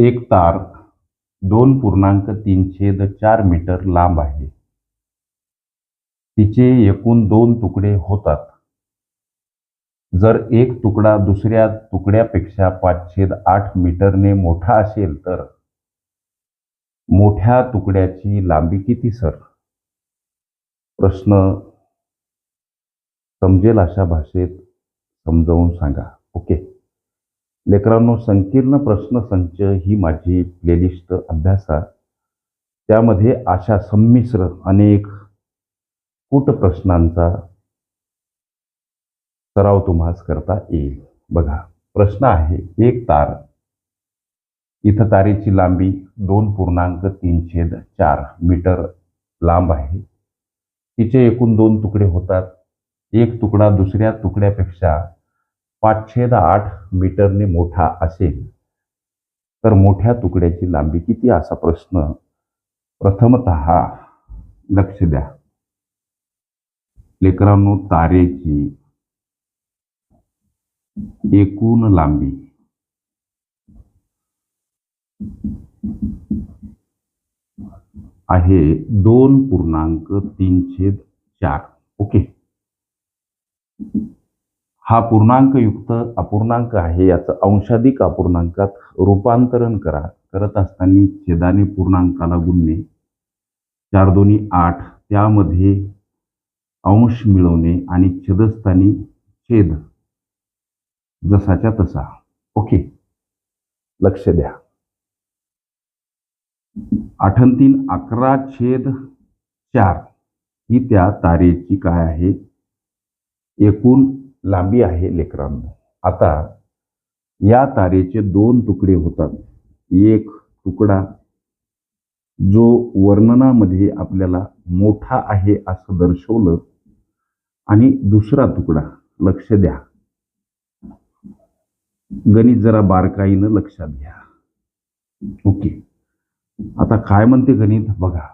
एक तार दोन पूर्णांक तीन छेद चार मीटर लांब आहे. तिचे एकूण दोन तुकडे होतात. जर एक तुकडा दुसऱ्या तुकड्यापेक्षा पाच छेद आठ मीटरने मोठा असेल तर मोठ्या तुकड्याची लांबी किती सर? प्रश्न समजेल अशा भाषेत समजावून सांगा. ओके. लेकरांनो संकीर्ण प्रश्न संच ही माझी प्लेलिस्ट अभ्यासा त्यामध्ये अशा संमिश्र अनेक कूट प्रश्नांचा सराव तुम्हास करता येईल. बघा प्रश्न आहे एक तार. इथं तारेची लांबी दोन पूर्णांक तीन छेद चार मीटर लांब आहे. तिचे एकूण दोन तुकडे होतात. एक तुकडा दुसऱ्या तुकड्यापेक्षा पाचशे दा आठ मीटरने मोठा असेल. तर मोठ्या तुकड्याची लांबी किती? असा प्रश्न प्रथमत लक्ष द्या. लेकरांनो तारेची एकूण लांबी आहे दोन पूर्णांक तीन छेद चार. ओके? हा पूर्णांकयुक्त अपूर्णांक आहे याचं अंशाधिक अपूर्णांकात रूपांतरण करा. करत असताना छेदाने पूर्णांकाला गुणणे. चार दोन्ही आठ त्यामध्ये अंश मिळवणे आणि छेदस्थानी छेद. जसाच्या तसा. ओके. लक्ष द्या. आठन तीन अकरा छेद चार. ही त्या तारेची काय आहे? एकूण लांबी आहे लेकरांना. आता या तारेचे दोन तुकडे होतात. एक तुकडा जो वर्णनामध्ये आपल्याला मोठा आहे असं दर्शवलं आणि दुसरा तुकडा लक्ष द्या. गणित जरा बारकाईनं लक्षात घ्या. ओके. आता काय म्हणते गणित? बघा.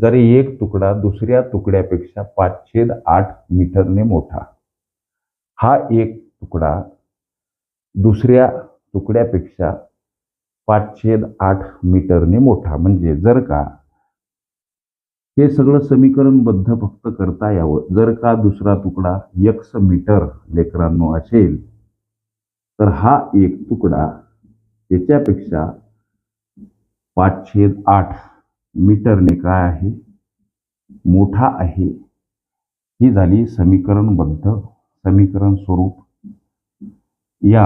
जर एक तुकडा दुसऱ्या तुकड्यापेक्षा पाचशे आठ मीटरने मोठा. हा एक तुकडा दुसऱ्या तुकड्यापेक्षा पाचशे आठ मीटरने मोठा. म्हणजे जर का हे सगळं समीकरणबद्ध फक्त करता यावं जर का दुसरा तुकडा यक्स मीटर लेकरांनो असेल तर हा एक तुकडा त्याच्यापेक्षा पाचशे आठ मीटरने काय आहे? मोठा आहे. ही झाली समीकरणबद्ध समीकरण स्वरूप या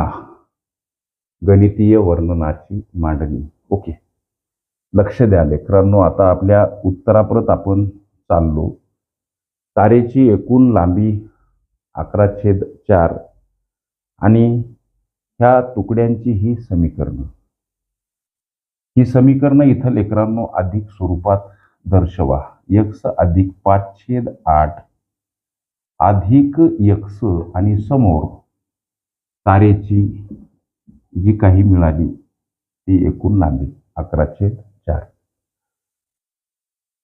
गणितीय वर्णनाची मांडणी. ओके. लक्ष द्या लेकरांनो आता आपल्या उत्तराप्रत आपण चाललो. तारेची एकूण लांबी अकरा छेद चार आणि ह्या तुकड्यांची ही समीकरणं. ही समीकरणं इथं लेकरांनो अधिक स्वरूपात दर्शवा. यक्स अधिक पाच छेद आठ अधिक यक्स आणि समोर तारेची जी काही मिळाली ती एकूण लांबी अकरा छेद चार.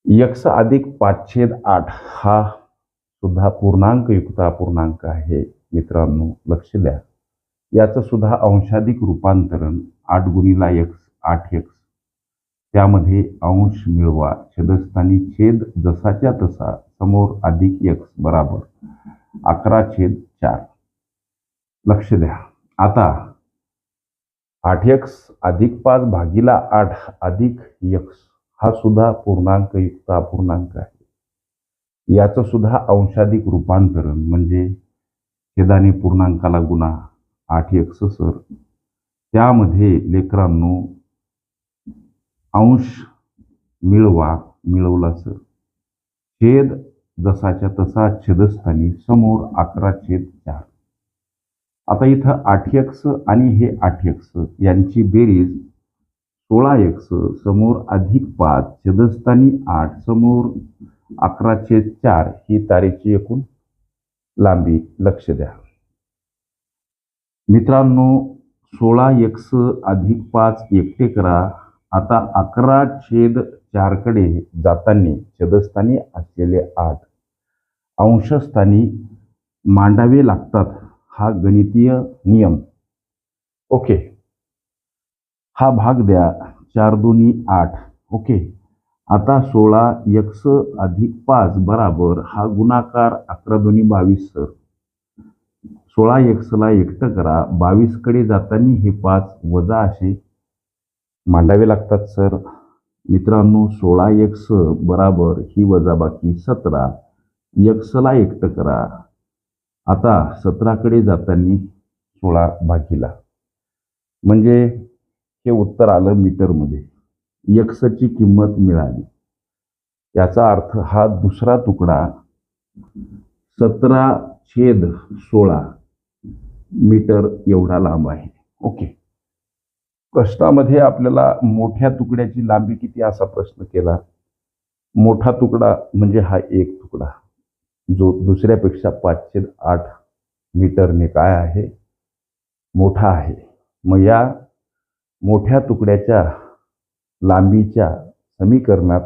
यक्स अधिक पाच छेद आठ हा सुद्धा पूर्णांक युक्ता पूर्णांक आहे मित्रांनो लक्ष द्या. याचं सुद्धा अंशाधिक रूपांतरण आठ गुणीला एक्स आठ यक्ष त्यामध्ये अंश मिळवा. छेदस्थानी छेद जसाच्या तसा समोर अधिक एक्स बराबर. अकरा छेद चार. लक्ष द्या. आता आठ एक्स अधिक पाच भागीला आठ अधिक यक्स हा सुद्धा पूर्णांकयुक्त अपूर्णांक आहे. याचं सुद्धा अंशाधिक रूपांतरण म्हणजे छेदाने पूर्णांकाला गुणा आठ एक्स सर. त्यामध्ये लेकरांनो अंश मिळवा मिळवला सर छेद जसाच्या तसा छेदस्थानी समोर अकरा छेद चार. आता इथं आठ एक्स आणि हे आठ एक्स यांची बेरीज सोळा एक्स समोर अधिक पाच छेदस्थानी आठ समोर अकरा छेद चार ही तारेची एकूण लांबी लक्ष द्या. मित्रांनो सोळा एक्स अधिक पाच एकटे करा. आता अकरा छेद चारकडे जाताना छेदस्थानी असलेले आठ अंशस्थानी मांडावे लागतात हा गणितीय नियम. ओके. हा भाग द्या. चार दोन्ही आठ. ओके. आता सोळा यक्स अधिक पाच बराबर हा गुणाकार अकरा दोन्ही बावीस सर. सोळा एक्सला एकटं करा. बावीसकडे जाताना हे पाच वजा असे मांडावे लागतात सर. मित्रांनो सोळा एक्स बराबर ही वजाबाकी सतरा. एक्सला एकटं करा. आता सतराकडे जाताना सोळा भागीला म्हणजे हे उत्तर आलं मीटरमध्ये. एक्सची किंमत मिळाली. याचा अर्थ हा दुसरा तुकडा सतरा छेद सोळा मीटर एवढा लांब आहे. ओके. प्रश्नामध्ये आपल्याला मोठ्या तुकड्याची लांबी किती असा प्रश्न केला? मोठा तुकडा म्हणजे हा एक तुकडा. जो दुसऱ्यापेक्षा पाचशे आठ मीटरने काय आहे? मोठा आहे. मग या मोठ्या तुकड्याच्या लांबीच्या समीकरणात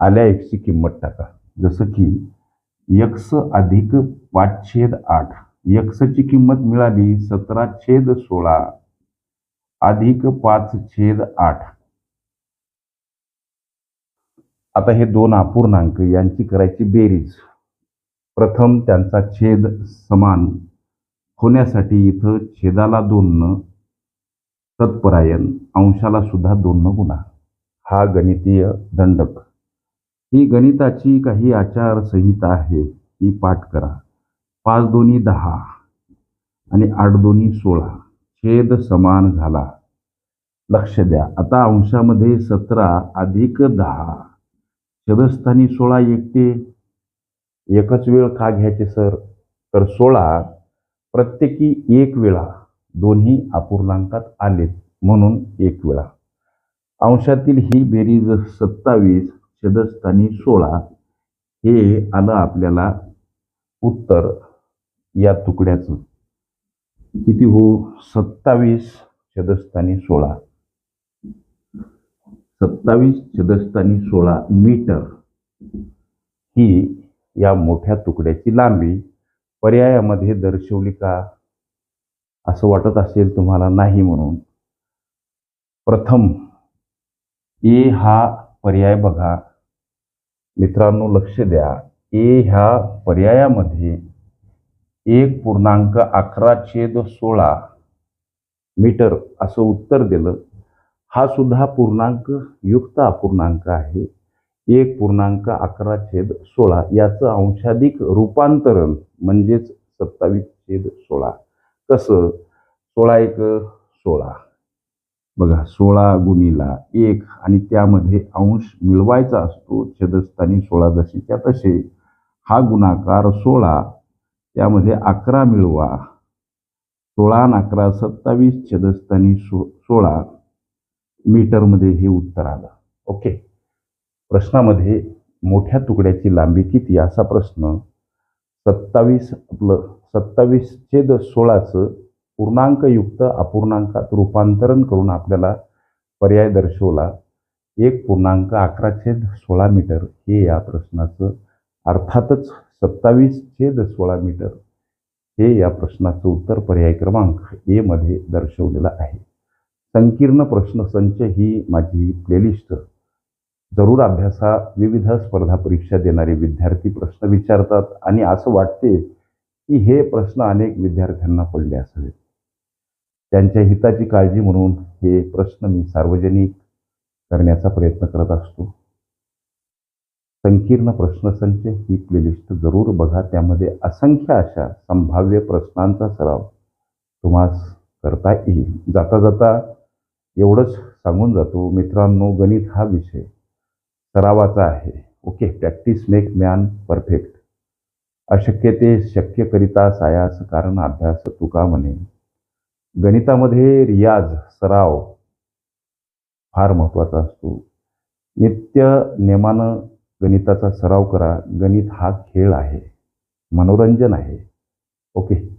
आल्या एकची किंमत टाका. जसं की यक्स अधिक पाच छेद आठ यक्सची किंमत मिळाली सतरा छेद सोळा. अधिक पाच छेद आठ. आता हे दोन अपूर्णांक यांची करायची बेरीज. प्रथम त्यांचा छेद समान होण्यासाठी इथं छेदाला दोन तत्परायण अंशाला सुद्धा दोन गुणा. हा गणितीय दंडक. ही गणिताची काही आचारसंहिता आहे. ही पाठ करा. पाच दोन्ही दहा आणि आठ दोन्ही सोळा. छेद समान झाला. लक्ष द्या. आता अंशामध्ये सतरा अधिक दहा. छेदस्थानी सोळा एकटे. एकच वेळ का घ्यायचे सर? तर सोळा प्रत्येकी एक वेळा. दोन्ही अपूर्णांकात आलेत म्हणून एक वेळा. अंशातील ही बेरीज सत्तावीस छेदस्थानी सोळा हे आलं आपल्याला उत्तर या तुकड्याचं. किती हो? सत्तावीस छदस्थानी सोळा. सत्तावीस छदस्थानी सोळा मीटर ही या मोठ्या तुकड्याची लांबी पर्यायामध्ये दर्शवली का? असं वाटत असेल तुम्हाला? नाही म्हणून. प्रथम ए हा पर्याय बघा. मित्रांनो लक्ष द्या. ए ह्या पर्यायामध्ये एक पूर्णांक अकरा छेद सोळा मीटर असं उत्तर दिलं. हा सुद्धा पूर्णांक युक्त अपूर्णांक आहे. एक पूर्णांक अकरा छेद सोळा याचं अंशाधिक रूपांतरण म्हणजेच सत्तावीस छेद सोळा. कसं? सोळा एक सोळा. बघा सोळा गुणीला एक आणि त्यामध्ये अंश मिळवायचा असतो छेदस्थानी सोळा जशीच्या तसे. हा गुणाकार सोळा त्यामध्ये अकरा मिळवा. सोळा अकरा सत्तावीस छेदस्थानी सो सोळा मीटरमध्ये हे उत्तर आलं. ओके. प्रश्नामध्ये मोठ्या तुकड्याची लांबी किती? असा प्रश्न. सत्तावीस आपलं सत्तावीस छेद सोळाचं पूर्णांकयुक्त अपूर्णांकात रूपांतरण करून आपल्याला पर्याय दर्शवला. एक पूर्णांक अकरा छेद सोळा मीटर हे या प्रश्नाचं अर्थातच सत्तावीस छेद सोळा मीटर. हे या प्रश्नाचं उत्तर पर्याय क्रमांक एमध्ये दर्शवलेला दर्शवलेलं आहे. संकीर्ण प्रश्नसंच ही माझी प्लेलिस्ट जरूर अभ्यासा विविध स्पर्धा परीक्षा देणारे विद्यार्थी प्रश्न विचारतात आणि असं वाटते की हे प्रश्न अनेक विद्यार्थ्यांना पडले असावेत. त्यांच्या हिताची काळजी म्हणून हे प्रश्न मी सार्वजनिक करण्याचा प्रयत्न करत असतो. संकीर्ण प्रश्नसंच ही प्लेलिस्ट जरूर बघा. त्यामध्ये असंख्य अशा संभाव्य प्रश्नांचा सराव तुम्हास करता येईल. जाता जाता एवढंच सांगून जातो मित्रांनो गणित हा विषय सरावाचा आहे. Okay practice make man perfect अशक्य ते शक्य करिता सायास कारण अभ्यास तुका म्हणे. गणितामध्ये रियाज सराव फार महत्त्वाचा असतो. नित्य नेमानं गणिताचा सराव करा. गणित हा खेळ आहे. मनोरंजन आहे. ओके.